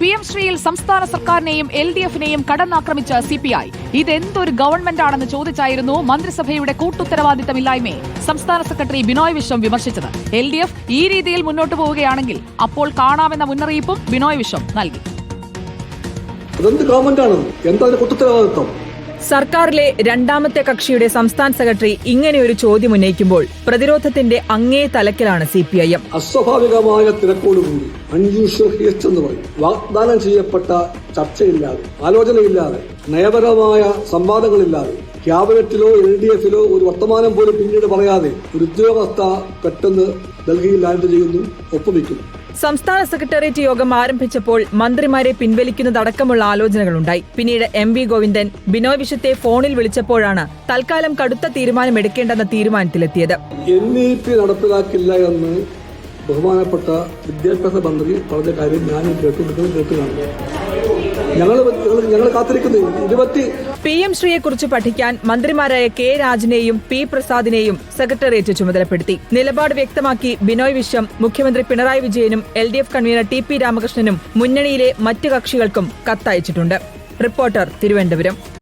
P M ശ്രീയിൽ സംസ്ഥാന സർക്കാരിനെയും എൽ ഡി എഫിനെയും കടന്നാക്രമിച്ച സി പി ഐ. ഇതെന്തൊരു ഗവൺമെന്റാണെന്ന് ചോദിച്ചായിരുന്നു മന്ത്രിസഭയുടെ കൂട്ടുത്തരവാദിത്തമില്ലായ്മയെ സംസ്ഥാന സെക്രട്ടറി ബിനോയ് വിശ്വം വിമർശിച്ചത്. എൽ ഡി എഫ് ഈ രീതിയിൽ മുന്നോട്ട് പോവുകയാണെങ്കിൽ അപ്പോൾ കാണാമെന്ന മുന്നറിയിപ്പും ബിനോയ് വിശ്വം നൽകി. അതെന്ത് ഗവൺമെന്റാണ്? എന്താ അതിന്റെ കുറ്റത്തരവാദിത്വം സർക്കാരിലെ രണ്ടാമത്തെ കക്ഷിയുടെ സംസ്ഥാന സെക്രട്ടറി ഇങ്ങനെയൊരു ചോദ്യം ഉന്നയിക്കുമ്പോൾ പ്രതിരോധത്തിന്റെ അങ്ങേ തലക്കിലാണ് സി പി ഐ എം അസ്വാഭാവികമായ തിരക്കോടുകൂടി അൺയൂഷ്വൽ എന്ന് വാഗ്ദാനം ചെയ്യപ്പെട്ട ചർച്ചയില്ലാതെ ആലോചനയില്ലാതെ നയപരമായ സംവാദങ്ങളില്ലാതെ ക്യാബിനറ്റിലോ എൽ ഡി എഫിലോ ഒരു വർത്തമാനം പോലും പിന്നീട് പറയാതെ ഒരു ഉദ്യോഗസ്ഥ പെട്ടെന്ന് ഡൽഹിയിൽ ലാൻഡ് ചെയ്യുന്നു ഒപ്പുവെക്കുന്നു. സംസ്ഥാന സെക്രട്ടേറിയറ്റ് യോഗം ആരംഭിച്ചപ്പോൾ മന്ത്രിമാരെ പിൻവലിക്കുന്നതടക്കമുള്ള ആലോചനകളുണ്ടായി. പിന്നീട് എം വി ഗോവിന്ദൻ ബിനോയ് വിശ്വത്തെ ഫോണിൽ വിളിച്ചപ്പോഴാണ് തൽക്കാലം കടുത്ത തീരുമാനമെടുക്കേണ്ടെന്ന തീരുമാനത്തിലെത്തിയത്. നടപ്പിലാക്കില്ല എന്ന് ബഹുമാനപ്പെട്ട വിദ്യാഭ്യാസ മന്ത്രി പറഞ്ഞ കാര്യം ഞാനും കേട്ടു കേട്ടു ഞങ്ങൾ ഞങ്ങൾ കാത്തിരിക്കുന്നു. പി എം ശ്രീയെക്കുറിച്ച് പഠിക്കാൻ മന്ത്രിമാരായ കെ രാജനെയും പി പ്രസാദിനെയും സെക്രട്ടേറിയറ്റ് ചുമതലപ്പെടുത്തി. നിലപാട് വ്യക്തമാക്കി ബിനോയ് വിശ്വം മുഖ്യമന്ത്രി പിണറായി വിജയനും L D F convener T P രാമകൃഷ്ണനും മുന്നണിയിലെ മറ്റ് കക്ഷികൾക്കും കത്തയച്ചിട്ടുണ്ട്. റിപ്പോർട്ടർ തിരുവനന്തപുരം.